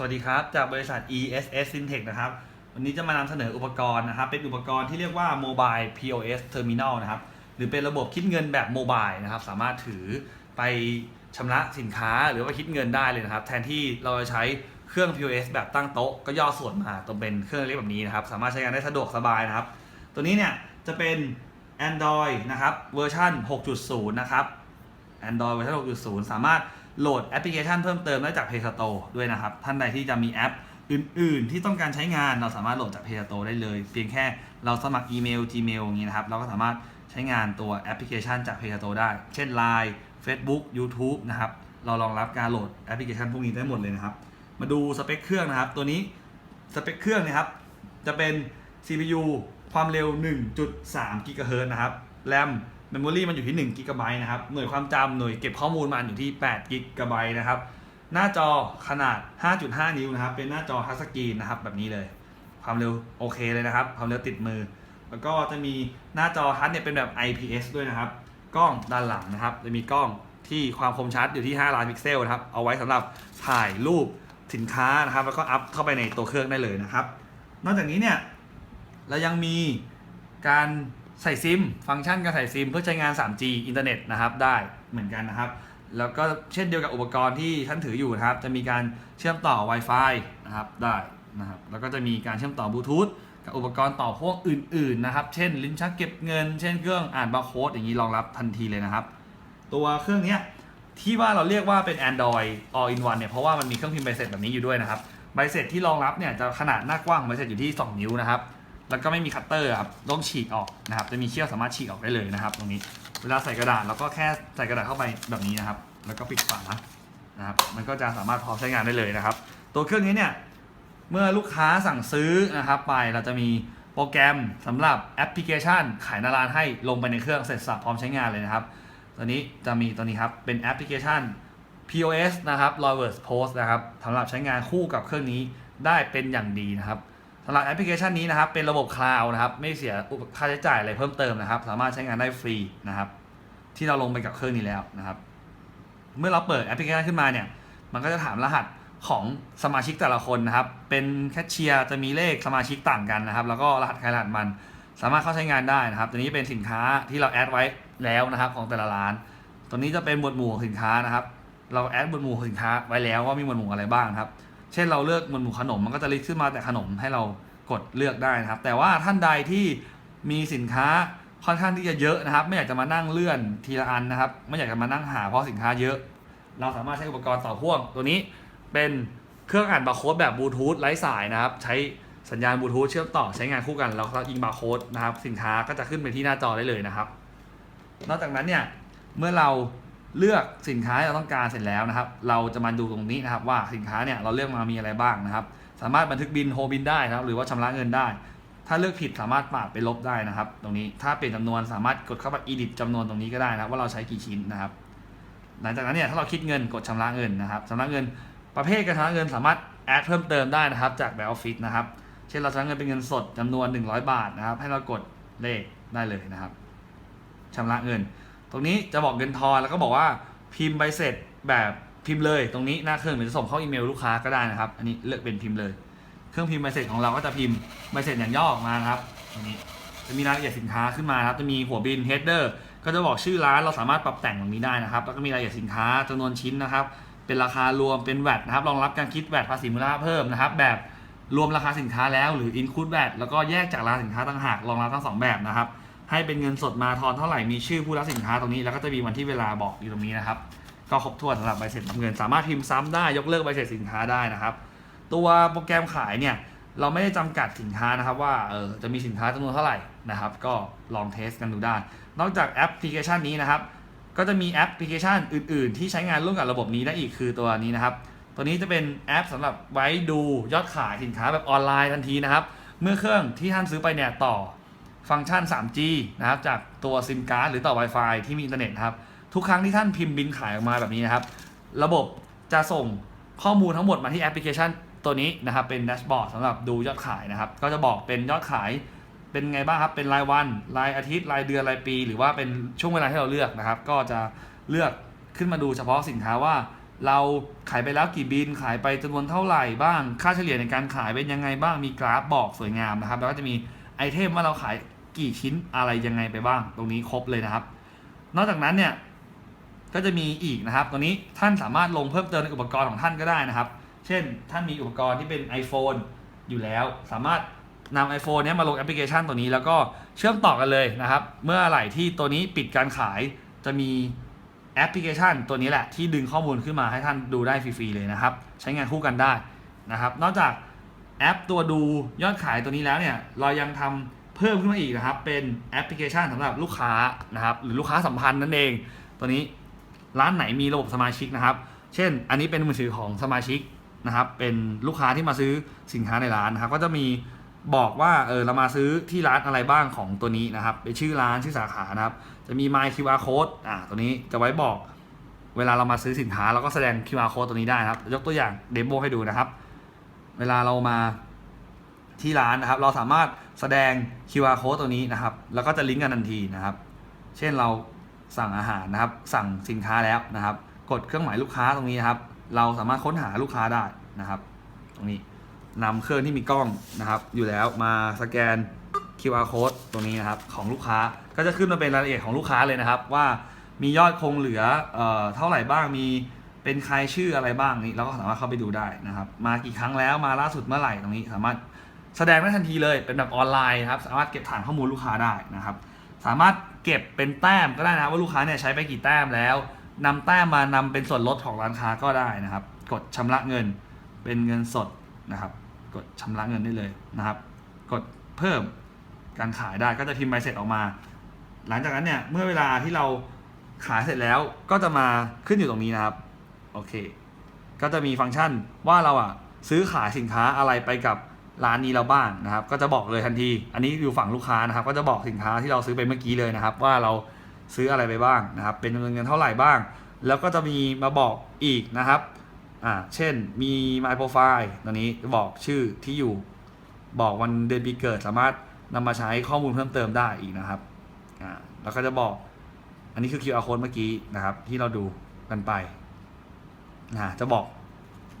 สวัสดีครับ จากบริษัท ESS Syntech นะครับ วันนี้จะมานำเสนออุปกรณ์นะครับ เป็นอุปกรณ์ที่เรียกว่า Mobile POS Terminal นะครับ หรือเป็นระบบคิดเงินแบบโมบายนะครับ สามารถถือไปชำระสินค้าหรือว่าคิดเงินได้เลยนะครับ แทนที่เราจะใช้เครื่อง POS แบบตั้งโต๊ะ ก็ย่อส่วนมาตรงเป็นเครื่องเล็กแบบนี้นะครับ สามารถใช้งานได้สะดวกสบายนะครับ ตัวนี้เนี่ยจะเป็น Android นะครับ เวอร์ชัน6.0 นะครับ Android เวอร์ชัน6.0 สามารถ โหลดแอปพลิเคชันเพิ่มเติมได้จาก Play Store ด้วยนะครับ ท่านใดที่จะมีแอปอื่น ๆ ที่ต้องการใช้งานเราสามารถโหลดจาก Play Store ได้เลย เพียงแค่เราสมัครอีเมล Gmail อย่างนี้นะครับ เราก็สามารถใช้งานตัวแอปพลิเคชันจาก Play Store ได้ เช่น Line Facebook YouTube นะครับ เรารองรับการโหลดแอปพลิเคชันพวกนี้ได้หมดเลยนะครับ มาดูสเปคเครื่องนะครับ ตัวนี้สเปคเครื่องนะครับ จะเป็น CPU ความเร็ว 1.3 GHz นะครับแรม เมมโมรีมันอยู่ที่1 g b นะครับ หน่วยความจำหน่วยเก็บข้อมูลมันอยู่ที่8 g b นะครับ หน้าจอขนาด 5.5 นิ้วนะครับ เป็นหน้าจอทัชสกรีนนะครับ แบบนี้เลย ความเร็วโอเคเลยนะครับ ความเร็วติดมือ แล้วก็จะมีหน้าจอทัชเนี่ยเป็นแบบ IPS ด้วยนะครับ กล้องด้านหลังนะครับ จะมีกล้องที่ความคมชัดอยู่ที่ 5 ล้านพิกเซลนะครับ เอาไว้สำหรับถ่ายรูปสินค้านะครับ แล้วก็อัพเข้าไปในตัวเครื่องได้เลยนะครับ นอกจากนี้เนี่ย เรายังมีการ ใส่ซิม ฟังก์ชันการใส่ซิม เพื่อใช้งาน 3G อินเทอร์เน็ตนะครับได้เหมือนกันนะครับ แล้วก็เช่นเดียวกับอุปกรณ์ที่ท่านถืออยู่นะครับ จะมีการเชื่อมต่อ Wi-Fi นะครับได้นะครับแล้วก็จะมีการเชื่อมต่อบลูทูธกับอุปกรณ์ต่อพวกอื่นๆนะครับ เช่น ลิ้นชักเก็บเงิน เช่นเครื่องอ่านบาร์โค้ดอย่างนี้รองรับทันทีเลยนะครับ ตัวเครื่องนี้ที่ว่าเราเรียกว่าเป็น Android All in One เนี่ยเพราะว่ามันมีเครื่องพิมพ์ใบเสร็จแบบนี้อยู่ด้วยนะครับใบเสร็จที่รองรับเนี่ยจะขนาดหน้ากว้างของใบเสร็จอยู่ที่ 2 นิ้วนะครับ แล้วก็ไม่มีคัตเตอร์ครับต้องฉีกออกนะครับ จะมีเขี้ยวสามารถฉีกออกได้เลยนะครับ ตรงนี้เวลาใส่กระดาษเราก็แค่ใส่กระดาษเข้าไปแบบนี้นะครับ แล้วก็ปิดฝานะครับ มันก็จะสามารถพร้อมใช้งานได้เลยนะครับ ตัวเครื่องนี้เนี่ยเมื่อลูกค้าสั่งซื้อนะครับไปเราจะมีโปรแกรมสำหรับแอปพลิเคชัน ขายนารานให้ลงไปในเครื่องเสร็จสับพร้อมใช้งานเลยนะครับตัวนี้จะมีตัวนี้ครับเป็นแอปพลิเคชัน POS นะครับ Reverse Post นะครับสำหรับใช้งานคู่กับเครื่องนี้ได้เป็นอย่างดีนะครับ สำหรับแอปพลิเคชันนี้นะครับ เป็นระบบคลาวด์นะครับ ไม่เสียค่าใช้จ่ายอะไรเพิ่มเติมนะครับ สามารถใช้งานได้ฟรีนะครับ ที่เราลงไปกับเครื่องนี้แล้วนะครับ เมื่อเราเปิดแอปพลิเคชันขึ้นมาเนี่ย มันก็จะถามรหัสของสมาชิกแต่ละคนนะครับ เป็นแคชเชียร์จะมีเลขสมาชิกต่างกันนะครับ แล้วก็รหัสใครรหัสมัน สามารถเข้าใช้งานได้นะครับตัวนี้เป็นสินค้าที่เราแอดไว้แล้วนะครับ ของแต่ละร้าน ตัวนี้จะเป็นหมวดหมู่ของสินค้านะครับ เราแอดหมวดหมู่สินค้าไว้แล้วว่ามีหมวดหมู่อะไรบ้างครับ เช่นเราเลือกหมวดหมู่ขนมมันก็จะลิสต์ขึ้นมาแต่ขนมให้เรากดเลือกได้นะครับ แต่ว่าท่านใดที่มีสินค้าค่อนข้างที่จะเยอะนะครับ ไม่อยากจะมานั่งเลื่อนทีละอันนะครับ ไม่อยากจะมานั่งหาเพราะสินค้าเยอะ เราสามารถใช้อุปกรณ์ต่อพ่วงตัวนี้เป็นเครื่องอ่านบาร์โค้ดแบบบลูทูธไร้สายนะครับ ใช้สัญญาณบลูทูธเชื่อมต่อใช้งานคู่กันแล้วก็ยิงบาร์โค้ดนะครับ สินค้าก็จะขึ้นไปที่หน้าจอได้เลยนะครับ นอกจากนั้นเนี่ยเมื่อเรา เลือกสินค้าที่เราต้องการเสร็จแล้วนะครับ เราจะมาดูตรงนี้นะครับว่าสินค้าเนี่ยเราเลือกมามีอะไรบ้างนะครับ สามารถบันทึกบินโฮบินได้นะครับ หรือว่าชำระเงินได้ ถ้าเลือกผิดสามารถปาดไปลบได้นะครับ ตรงนี้ถ้าเปลี่ยนจำนวนสามารถกดเข้าไป edit จำนวนตรงนี้ก็ได้นะครับ ว่าเราใช้กี่ชิ้นนะครับ หลังจากนั้นเนี่ยถ้าเราคิดเงินกดชำระเงินนะครับชำระเงินประเภทการชำระเงินสามารถแอดเพิ่มเติมได้นะครับ จากแบ็กออฟฟิศนะครับ เช่นเราชำระเงินเป็นเงินสดจำนวน 100 บาทนะครับ ให้เรากดเลขได้เลยนะครับชำระเงิน ตรงนี้จะบอกเงินทอนแล้วก็บอกว่าพิมพ์ใบเสร็จแบบพิมพ์เลยตรงนี้หน้าเครื่องหรือจะส่งเข้าอีเมลลูกค้าก็ได้นะครับ อันนี้เลือกเป็นพิมพ์เลย เครื่องพิมพ์ใบเสร็จของเราก็จะพิมพ์ใบเสร็จอย่างย่อออกมานะครับตรงนี้จะมีรายละเอียดสินค้าขึ้นมาครับจะมีหัวบิน header ก็จะบอกชื่อร้านเราสามารถปรับแต่งตรงนี้ได้นะครับ แล้วก็มีรายละเอียดสินค้าจำนวนชิ้นนะครับ เป็นราคารวมเป็นแวดนะครับรองรับการคิดแวดภาษีมูลค่าเพิ่มนะครับ แบบรวมราคาสินค้าแล้วหรือ include VAT แล้วก็แยกจากราคาสินค้าต่างหากรองรับทั้งสองแบบนะครับ ให้เป็นเงินสดมาทอนเท่าไหร่มีชื่อผู้รับสินค้าตรงนี้แล้วก็จะมีวันที่เวลาบอกอยู่ตรงนี้นะครับ ก็ครบถ้วนสำหรับใบเสร็จรับเงิน สามารถพิมพ์ซ้ำได้ยกเลิกใบเสร็จสินค้าได้นะครับ ตัวโปรแกรมขายเนี่ยเราไม่ได้จำกัดสินค้านะครับว่าเออจะมีสินค้าจำนวนเท่าไหร่นะครับ ก็ลองเทสกันดูได้ นอกจากแอปพลิเคชันนี้นะครับ ก็จะมีแอปพลิเคชันอื่น ๆ ที่ใช้งานร่วมกับระบบนี้ได้อีกคือตัวนี้นะครับ ตัวนี้จะเป็นแอปสำหรับไว้ดูยอดขายสินค้าแบบออนไลน์ทันทีนะครับ เมื่อเครื่องที่ท่านซื้อไปเนี่ยต่อ ฟังก์ชัน 3G นะครับจากตัวซิมการ์ดหรือต่อ Wi-Fi ที่มีอินเทอร์เน็ตครับ ทุกครั้งที่ท่านพิมพ์บินขายออกมาแบบนี้นะครับ ระบบจะส่งข้อมูลทั้งหมดมาที่แอปพลิเคชันตัวนี้นะครับ เป็นแดชบอร์ดสำหรับดูยอดขายนะครับ ก็จะบอกเป็นยอดขายเป็นไงบ้างครับ เป็นรายวัน รายอาทิตย์ รายเดือน รายปี หรือว่าเป็นช่วงเวลาที่เราเลือกนะครับ ก็จะเลือกขึ้นมาดูเฉพาะสินค้าว่า เราขายไปแล้วกี่บิน ขายไปจำนวนเท่าไหร่บ้าง ค่าเฉลี่ยในการขายเป็นยังไงบ้าง มีกราฟบอกสวยงามนะครับ แล้วก็จะมีไอเทมว่าเราขาย กี่ชิ้นอะไรยังไงไปบ้าง ตรงนี้ครบเลยนะครับ นอกจากนั้นเนี่ยก็จะมีอีกนะครับตรงนี้ท่านสามารถลงเพิ่มเติมในอุปกรณ์ของท่านก็ได้นะครับ เช่น ท่านมีอุปกรณ์ที่เป็น iPhone อยู่แล้ว สามารถนำ iPhone เนี้ยมาลงแอปพลิเคชันตัวนี้แล้วก็เชื่อมต่อกันเลยนะครับ เมื่อไหร่ที่ตัวนี้ปิดการขายจะมีแอปพลิเคชันตัวนี้แหละที่ดึงข้อมูลขึ้นมาให้ท่านดูได้ฟรีๆเลยนะครับ ใช้งานคู่กันได้นะครับ นอกจากแอปตัวดูยอดขายตัวนี้แล้วเนี่ยเรายังทำ เพิ่มขึ้นมาอีกนะครับ เป็นแอปพลิเคชันสำหรับลูกค้านะครับ หรือลูกค้าสัมพันธ์นั่นเอง ตัวนี้ร้านไหนมีระบบสมาชิกนะครับ เช่น อันนี้เป็นมือถือของสมาชิกนะครับ เป็นลูกค้าที่มาซื้อสินค้าในร้านนะครับ ก็จะมีบอกว่าเออเรามาซื้อที่ร้านอะไรบ้างของตัวนี้นะครับ เป็นชื่อร้านชื่อสาขานะครับ จะมี My QR Code อ่าตัวนี้จะไว้บอก เวลาเรามาซื้อสินค้าเราก็แสดง QR Code ตัวนี้ได้นะครับ ยกตัวอย่างเดโมให้ดูนะครับ เวลาเรามา ที่ร้านนะครับ เราสามารถแสดง QR Code ตัวนี้นะครับ แล้วก็จะลิงก์กันทันทีนะครับ เช่นเราสั่งอาหารนะครับ สั่งสินค้าแล้วนะครับ กดเครื่องหมายลูกค้าตรงนี้นะครับ เราสามารถค้นหาลูกค้าได้นะครับ ตรงนี้นำเครื่องที่มีกล้องนะครับ อยู่แล้วมาสแกน QR code ตรงนี้นะครับของลูกค้าก็จะขึ้นมาเป็นรายละเอียดของลูกค้าเลยนะครับ ว่ามียอดคงเหลือเอ่อเท่าไหร่บ้างมีเป็นใครชื่ออะไรบ้างนี่เราก็สามารถเข้าไปดูได้นะครับ มากี่ครั้งแล้วมาล่าสุดเมื่อไหร่ตรงนี้สามารถ แสดงได้ทันทีเลยเป็นแบบออนไลน์ครับสามารถเก็บฐานข้อมูลลูกค้าได้นะครับ สามารถเก็บเป็นแต้มก็ได้นะครับว่าลูกค้าเนี่ยใช้ไปกี่แต้มแล้วนำแต้มมานำเป็นส่วนลดของร้านค้าก็ได้นะครับ กดชำระเงินเป็นเงินสดนะครับ กดชำระเงินได้เลยนะครับ กดเพิ่มการขายได้ก็จะพิมพ์ใบเสร็จออกมา หลังจากนั้นเนี่ยเมื่อเวลาที่เราขายเสร็จแล้วก็จะมาขึ้นอยู่ตรงนี้นะครับโอเค ก็จะมีฟังก์ชันว่าเราอะซื้อขายสินค้าอะไรไปกับ ร้านนี้เราบ้างนะครับ ก็จะบอกเลยทันที อันนี้อยู่ฝั่งลูกค้านะครับ ก็จะบอกสินค้าที่เราซื้อไปเมื่อกี้เลยนะครับ ว่าเราซื้ออะไรไปบ้างนะครับ เป็นจำนวนเงินเท่าไหร่บ้าง แล้วก็จะมีมาบอกอีกนะครับอ่าเช่นมี My Profile ตัวนี้จะบอกชื่อที่อยู่บอกวันเดือนปีเกิดสามารถนำมาใช้ข้อมูลเพิ่มเติมได้อีกนะครับอ่าแล้วก็จะบอก อันนี้คือ QR code เมื่อกี้นะครับ ที่เราดูกันไปนะจะบอก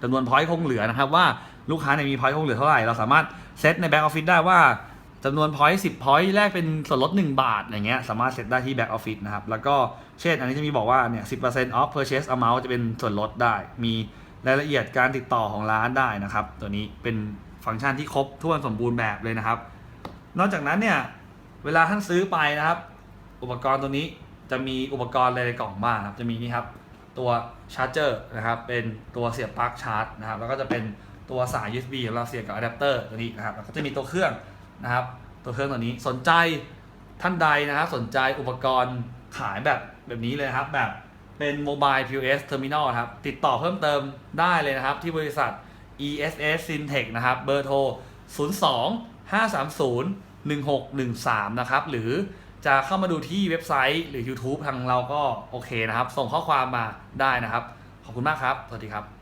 จำนวนพอยต์คงเหลือนะครับว่า ลูกค้าเนี่ยมีพอยต์คงเหลือเท่าไหร่ เราสามารถเซตในแบ็กออฟฟิศได้ว่าจำนวนพอยต์สิบพอยต์แรกเป็นส่วนลด 1 บาทอย่างเงี้ยสามารถเซตได้ที่แบ็กออฟฟิศนะครับ แล้วก็เช่นอันนี้จะมีบอกว่าเนี่ยสิ off purchase amount จะเป็นส่วนลดได้ มีรายละเอียดการติดต่อของร้านได้นะครับ ตัวนี้เป็นฟังก์ชันที่ครบถ้วนสมบูรณ์แบบเลยนะครับ นอกจากนั้นเนี่ยเวลาท่านซื้อไปนะครับ อุปกรณ์ตัวนี้จะมีอุปกรณ์อะไรในกล่องบ้างครับจะมีนี่ครับตัวชาร์จเจอร์นะครับเป็นตัวเสียบปลั๊กชาร์จนะครับแล้วก็จะเป็น ตัวสาย USB ของเราเสียบกับอะแดปเตอร์ตัวนี้นะครับแล้วก็จะมีตัวเครื่องนะครับ ตัวเครื่องตัวนี้สนใจท่านใดนะครับสนใจอุปกรณ์ขายแบบแบบนี้เลยครับแบบเป็นโมบาย POS Terminal ครับ ติดต่อเพิ่มเติมได้เลยนะครับ ที่บริษัท ESS Syntech นะครับ เบอร์โทร 02 530 1613 นะครับ หรือจะเข้ามาดูที่เว็บไซต์หรือ YouTube ทางเราก็โอเคนะครับ ส่งข้อความมาได้นะครับ ขอบคุณมากครับ สวัสดีครับ